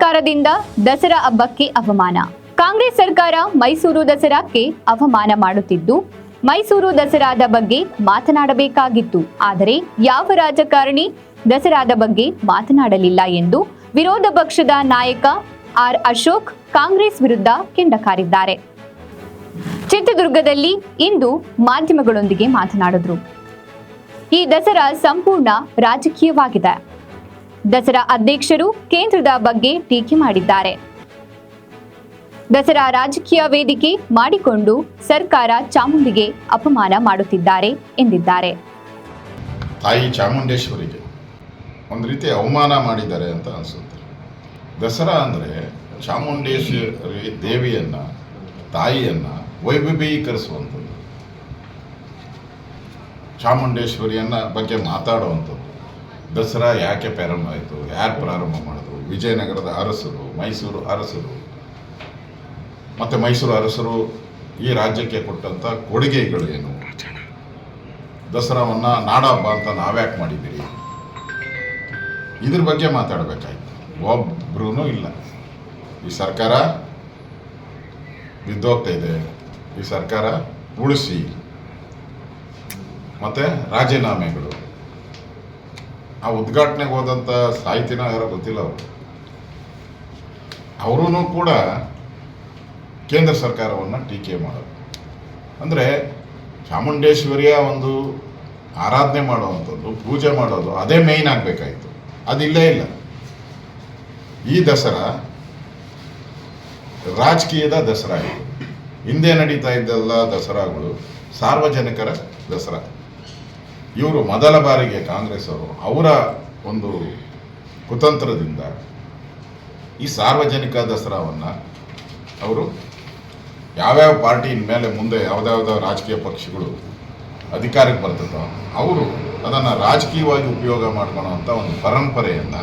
ಸರ್ಕಾರದಿಂದ ದಸರಾ ಹಬ್ಬಕ್ಕೆ ಅವಮಾನ. ಕಾಂಗ್ರೆಸ್ ಸರ್ಕಾರ ಮೈಸೂರು ದಸರಾಕ್ಕೆ ಅವಮಾನ ಮಾಡುತ್ತಿದ್ದು, ಮೈಸೂರು ದಸರಾದ ಬಗ್ಗೆ ಮಾತನಾಡಬೇಕಾಗಿತ್ತು. ಆದರೆ ಯಾವ ರಾಜಕಾರಣಿ ದಸರಾದ ಬಗ್ಗೆ ಮಾತನಾಡಲಿಲ್ಲ ಎಂದು ವಿರೋಧ ಪಕ್ಷದ ನಾಯಕ ಆರ್ ಅಶೋಕ್ ಕಾಂಗ್ರೆಸ್ ವಿರುದ್ಧ ಕೆಂಡಕಾರಿದ್ದಾರೆ. ಚಿತ್ರದುರ್ಗದಲ್ಲಿ ಇಂದು ಮಾಧ್ಯಮಗಳೊಂದಿಗೆ ಮಾತನಾಡಿದ್ರು. ಈ ದಸರಾ ಸಂಪೂರ್ಣ ರಾಜಕೀಯವಾಗಿದೆ. ದಸರಾ ಅಧ್ಯಕ್ಷರು ಕೇಂದ್ರದ ಬಗ್ಗೆ ಟೀಕೆ ಮಾಡಿದ್ದಾರೆ. ದಸರಾ ರಾಜಕೀಯ ವೇದಿಕೆ ಮಾಡಿಕೊಂಡು ಸರ್ಕಾರ ಚಾಮುಂಡಿಗೆ ಅಪಮಾನ ಮಾಡುತ್ತಿದ್ದಾರೆ ಎಂದಿದ್ದಾರೆ. ತಾಯಿ ಚಾಮುಂಡೇಶ್ವರಿಗೆ ಒಂದು ರೀತಿ ಅವಮಾನ ಮಾಡಿದ್ದಾರೆ ಅಂತ ಅನಿಸುತ್ತೆ. ದಸರಾ ಅಂದರೆ ಚಾಮುಂಡೇಶ್ವರಿ ದೇವಿಯನ್ನು, ತಾಯಿಯನ್ನು ವೈಭವೀಕರಿಸುವಂಥದ್ದು ಚಾಮುಂಡೇಶ್ವರಿಯನ್ನ ಬಗ್ಗೆ ಮಾತಾಡುವಂಥದ್ದು. ದಸರಾ ಯಾಕೆ ಪ್ರಾರಂಭ ಆಯಿತು? ಯಾರು ಪ್ರಾರಂಭ ಮಾಡಿದ್ರು? ವಿಜಯನಗರದ ಅರಸರು, ಮೈಸೂರು ಅರಸರು. ಮತ್ತು ಮೈಸೂರು ಅರಸರು ಈ ರಾಜ್ಯಕ್ಕೆ ಕೊಟ್ಟಂಥ ಕೊಡುಗೆಗಳೇನು ದಸರಾವನ್ನು ನಾಡಹಬ್ಬ ಅಂತ ನಾವ್ಯಾಕೆ ಮಾಡಿದ್ದೀರಿ? ಇದ್ರ ಬಗ್ಗೆ ಮಾತಾಡಬೇಕಾಯ್ತು. ಒಬ್ಬರೂ ಇಲ್ಲ. ಈ ಸರ್ಕಾರ ಬಿದ್ದೋಗ್ತಾ ಇದೆ. ಈ ಸರ್ಕಾರ ಉಳಿಸಿ. ಮತ್ತು ರಾಜೀನಾಮೆಗಳು. ಆ ಉದ್ಘಾಟನೆಗೆ ಹೋದಂಥ ಸಾಹಿತಿನ ಯಾರೋ ಗೊತ್ತಿಲ್ಲ ಅವರು. ಅವರೂ ಕೂಡ ಕೇಂದ್ರ ಸರ್ಕಾರವನ್ನು ಟೀಕೆ ಮಾಡೋದು ಅಂದರೆ ಚಾಮುಂಡೇಶ್ವರಿಯ ಒಂದು ಆರಾಧನೆ ಮಾಡುವಂಥದ್ದು, ಪೂಜೆ ಮಾಡೋದು, ಅದೇ ಮೇಯ್ನ್ ಆಗಬೇಕಾಯಿತು. ಅದಿಲ್ಲೇ ಇಲ್ಲ. ಈ ದಸರಾ ರಾಜಕೀಯದ ದಸರಾ ಇದು. ಹಿಂದೆ ನಡೀತಾ ಇದ್ದೆಲ್ಲ ದಸರಾಗಳು ಸಾರ್ವಜನಿಕರ ದಸರಾ. ಇವರು ಮೊದಲ ಬಾರಿಗೆ ಕಾಂಗ್ರೆಸ್ ಅವರು, ಅವರ ಒಂದು ಕುತಂತ್ರದಿಂದ ಈ ಸಾರ್ವಜನಿಕ ದಸರಾವನ್ನು ಅವರು ಯಾವ್ಯಾವ ಪಾರ್ಟಿ ಮೇಲೆ ಮುಂದೆ ಯಾವುದ್ಯಾವುದೋ ರಾಜಕೀಯ ಪಕ್ಷಗಳು ಅಧಿಕಾರಕ್ಕೆ ಬರ್ತದೋ, ಅವರು ಅದನ್ನು ರಾಜಕೀಯವಾಗಿ ಉಪಯೋಗ ಮಾಡ್ಕೊಳ್ಳೋವಂಥ ಒಂದು ಪರಂಪರೆಯನ್ನು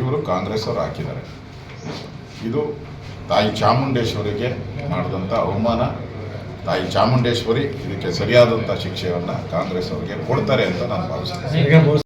ಇವರು ಕಾಂಗ್ರೆಸ್ ಅವರು ಹಾಕಿದ್ದಾರೆ. ಇದು ತಾಯಿ ಚಾಮುಂಡೇಶ್ವರಿಗೆ ಮಾಡಿದಂಥ ಅವಮಾನ. ತಾಯಿ ಚಾಮುಂಡೇಶ್ವರಿ ಇದಕ್ಕೆ ಸರಿಯಾದಂತಹ ಶಿಕ್ಷೆಯನ್ನ ಕಾಂಗ್ರೆಸ್ ಅವರಿಗೆ ಕೊಡ್ತಾರೆ ಅಂತ ನಾನು ಭಾವಿಸ್ತೇನೆ.